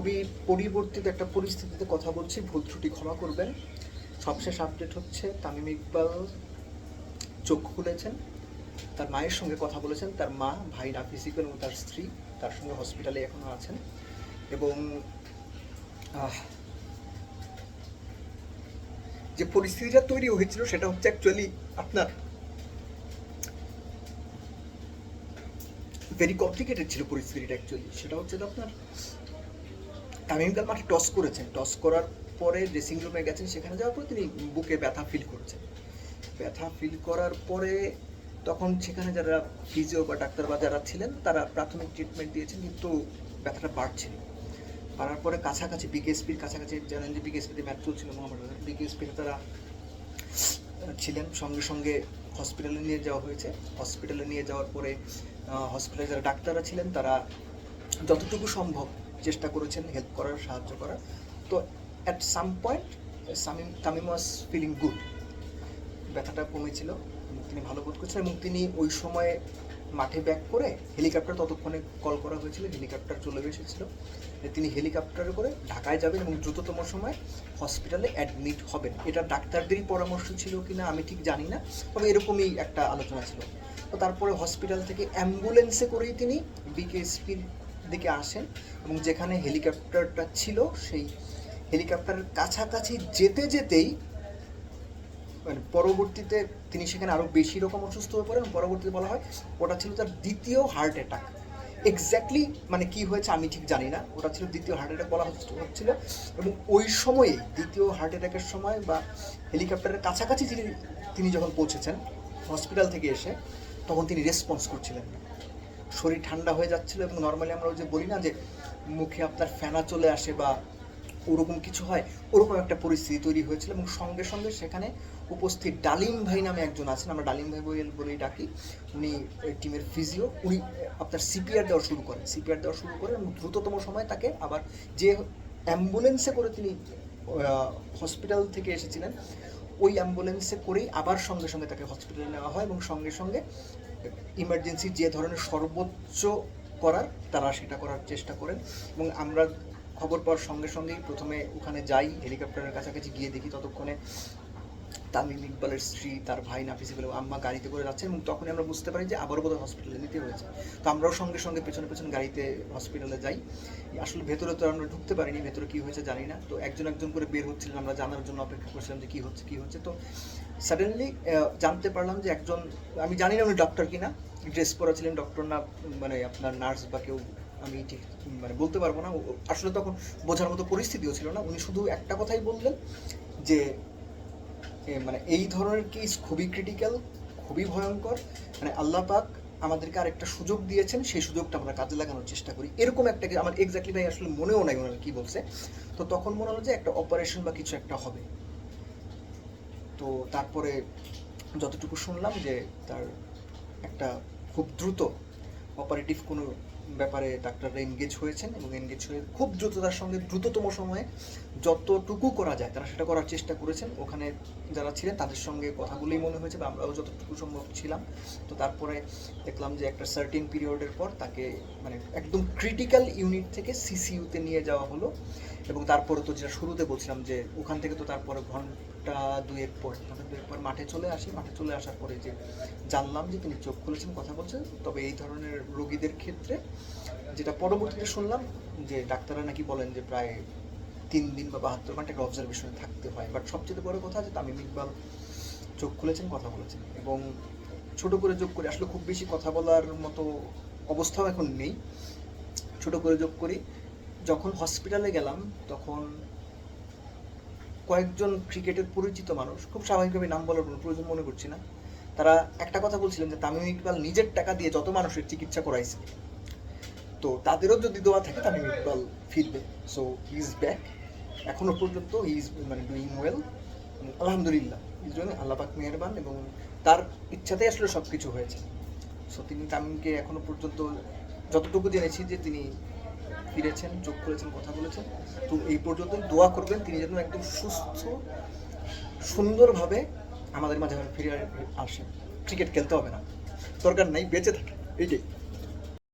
খুবই পরিবর্তিত একটা পরিস্থিতিতে কথা বলছি, ভুল ত্রুটি ক্ষমা করবেন। সবশেষ আপডেট হচ্ছে, তামিম ইকবাল চোখ খুলেছেন, তার মায়ের সঙ্গে কথা বলেছেন, তার মা, ভাই নাফিস ইকবাল এবং তার স্ত্রী, তার সঙ্গে হসপিটালে এখনও আছেন এবং যে পরিস্থিতিটা তৈরি হয়েছিল সেটা হচ্ছে অ্যাকচুয়ালি আপনার ভেরি কমপ্লিকেটেড ছিল পরিস্থিতিটা অ্যাকচুয়ালি সেটা হচ্ছে আপনার তামিম ইকবাল মাঠে টস করেছেন। টস করার পরে ড্রেসিং রুমে গেছেন, সেখানে যাওয়ার পরে তিনি বুকে ব্যথা ফিল করছেন। ব্যথা ফিল করার পরে তখন সেখানে যারা ফিজিও বা ডাক্তার বা যারা ছিলেন, তারা প্রাথমিক ট্রিটমেন্ট দিয়েছেন, কিন্তু ব্যথাটা বাড়ছিল বাড়ার পরে কাছাকাছি বিকেএসপির কাছাকাছি জানেন যে বিকেএসপিতে ম্যাচ চলছিল মোহাম্মদ বিকেএসপিতে তারা ছিলেন, সঙ্গে সঙ্গে হসপিটালে নিয়ে যাওয়া হয়েছে। হসপিটালে নিয়ে যাওয়ার পরে হসপিটালে যারা ডাক্তাররা ছিলেন, তারা যতটুকু সম্ভব চেষ্টা করেছেন হেল্প করার, সাহায্য করার। তো at some point Shamim Tamim was feeling good ব্যথাটা কমেছিল তিনি ভালো বোধ করছেন এবং তিনি ওই সময়ে মাঠে ব্যাক করে হেলিকপ্টার ততক্ষণে কল করা হয়েছিল হেলিকপ্টার চলে এসেছিল। তিনি হেলিকপ্টারে করে ঢাকায় যাবেন এবং দ্রুততম সময় হসপিটালে অ্যাডমিট হবেন। এটা ডাক্তারদেরই পরামর্শ ছিল কি না আমি ঠিক জানি না, তবে এরকমই একটা আলোচনা ছিল। তো তারপরে হসপিটাল থেকে অ্যাম্বুলেন্সে করেই তিনি বিকেএসপির দিকে আসেন এবং যেখানে হেলিকপ্টারটা ছিল, সেই হেলিকপ্টারের কাছাকাছি যেতে যেতেই মানে পরবর্তীতে তিনি সেখানে আরও বেশি রকম অসুস্থ হয়ে পড়েন পরবর্তীতে বলা হয় ওটা ছিল তার দ্বিতীয় হার্ট অ্যাটাক এক্স্যাক্টলি মানে কি হয়েছে আমি ঠিক জানি না। ওটা ছিল দ্বিতীয় হার্ট অ্যাটাক বলা হচ্ছ- হচ্ছিল এবং ওই সময়ে, দ্বিতীয় হার্ট অ্যাটাকের সময় বা হেলিকপ্টারের কাছাকাছি তিনি তিনি যখন পৌঁছেছেন হসপিটাল থেকে এসে, তখন তিনি রেসপন্স করছিলেন। শরীর ঠান্ডা হয়ে যাচ্ছিল এবং নর্মালি আমরা ওই যে বলি না যে মুখে আপনার ফেনা চলে আসে বা ওরকম কিছু হয়, ওরকম একটা পরিস্থিতি তৈরি হয়েছিল এবং সঙ্গে সঙ্গে সেখানে উপস্থিত ডালিম ভাই নামে একজন আছেন, আমরা ডালিম ভাই বলে বলেই ডাকি। উনি টিমের ফিজিও উনি আপনার সিপিআর দেওয়া শুরু করেন। সিপিআর দেওয়া শুরু করেন এবং দ্রুততম সময় তাকে আবার যে অ্যাম্বুলেন্সে করে তিনি হসপিটাল থেকে এসেছিলেন, ওই অ্যাম্বুলেন্সে করেই আবার সঙ্গে সঙ্গে তাকে হসপিটালে নেওয়া হয় এবং সঙ্গে সঙ্গে ইমার্জেন্সি যে ধরনের সর্বোচ্চ করার, তারা সেটা করার চেষ্টা করেন এবং আমরা খবর পাওয়ার সঙ্গে সঙ্গেই প্রথমে ওখানে যাই হেলিকপ্টারের কাছাকাছি গিয়ে দেখি ততক্ষণে তামিম ইকবালের স্ত্রী, তার ভাই নাফিস ইকবাল আম্মা গাড়িতে করে যাচ্ছেন এবং তখনই আমরা বুঝতে পারি যে আবারও বোধহয় হসপিটালে নিতে হয়েছে। তো আমরাও সঙ্গে সঙ্গে পেছনে পেছনে গাড়িতে হসপিটালে যাই। আসলে ভেতরে তো আমরা ঢুকতে পারিনি, ভেতরে কী হয়েছে জানি না। তো একজন একজন করে বের হচ্ছিলেন আমরা জানার জন্য অপেক্ষা করছিলাম যে কী হচ্ছে কী হচ্ছে। তো সাডেনলি জানতে পারলাম যে একজন, আমি জানি না উনি ডক্টর কিনা ড্রেস পরা ছিলেন ডক্টর না মানে আপনার নার্স বা কেউ, আমি ঠিক মানে বলতে পারব না। আসলে তখন বোঝার মতো পরিস্থিতিও ছিল না। উনি শুধু একটা কথাই বললেন যে মানে এই ধরনের কেস খুবই ক্রিটিক্যাল খুবই ভয়ঙ্কর। মানে আল্লাহ পাক আমাদেরকে আরেকটা সুযোগ দিয়েছেন, সেই সুযোগটা আমরা কাজে লাগানোর চেষ্টা করি। এরকম একটা আমার এক্স্যাক্টলি ভাই আসলে মনেও নাই ওনারা কি বলছে। তো তখন মনে হলো যে একটা অপারেশন বা কিছু একটা হবে। তো তারপরে যতটুকু শুনলাম যে তার একটা খুব দ্রুত অপারেটিভ কোনো ব্যাপারে ডাক্তাররা এনগেজ হয়েছেন এবং এনগেজ হয়ে খুব দ্রুততার সঙ্গে দ্রুততম সময়ে যতটুকু করা যায় তারা সেটা করার চেষ্টা করেছেন। ওখানে যারা ছিলেন তাদের সঙ্গে কথাগুলোই মনে হয়েছে বা আমরাও যতটুকু সম্ভব ছিলাম। তো তারপরে দেখলাম যে একটা সার্টিন পিরিয়ডের পর তাকে মানে একদম ক্রিটিক্যাল ইউনিট থেকে সিসিইউতে নিয়ে যাওয়া হলো। এবং তারপরে তো যেটা শুরুতে বলছিলাম যে ওখান থেকে তো তারপরে ঘণ্টা দুয়েক পর ঘণ্টা দুয়েক পর মাঠে চলে আসি। মাঠে চলে আসার পরে যে জানলাম যে তিনি চোখ খুলেছেন, কথা বলছেন, তবে এই ধরনের রোগীদের ক্ষেত্রে যেটা পরবর্তীতে শুনলাম যে ডাক্তাররা নাকি বলেন যে প্রায় তিন দিন বা বাহাত্তর ঘণ্টা অবজারভেশনে থাকতে হয়। বাট সবচেয়ে বড় কথা যে তামিম ইকবাল চোখ খুলেছেন, কথা বলেছেন এবং ছোট করে যোগ করে, আসলে খুব বেশি কথা বলার মতো অবস্থাও এখন নেই। ছোট করে যোগ করি যখন হসপিটালে গেলাম, তখন কয়েকজন ক্রিকেটের পরিচিত মানুষ, খুব স্বাভাবিকভাবে নাম বলার কোনো প্রয়োজন মনে করছি না। তারা একটা কথা বলছিলেন যে তামিম ইকবাল নিজের টাকা দিয়ে যত মানুষের চিকিৎসা করাইছে। তো তাদেরও যদি দোয়া থাকে, তামিম ইকবাল ফিরবে। সো হি ইজ ব্যাক এখনও পর্যন্ত হি ইজ মানে ডুইং ওয়েল আলহামদুলিল্লাহ। ইজ ডুইং আল্লাহ পাক মেহেরবান এবং তার ইচ্ছাতেই আসলে সব কিছু হয়েছে। সো তিনি তামিমকে এখনও পর্যন্ত যতটুকু জেনেছি যে তিনি ফিরেছেন, চোখ করেছেন কথা বলেছেন। তো এই পর্যন্ত দোয়া করবেন, তিনি যেন একদম সুস্থ, সুন্দরভাবে আমাদের মাঝে ফিরে আসেন। ক্রিকেট খেলতে হবে না। দরকার নাই, বেঁচে থাকে এইটাই।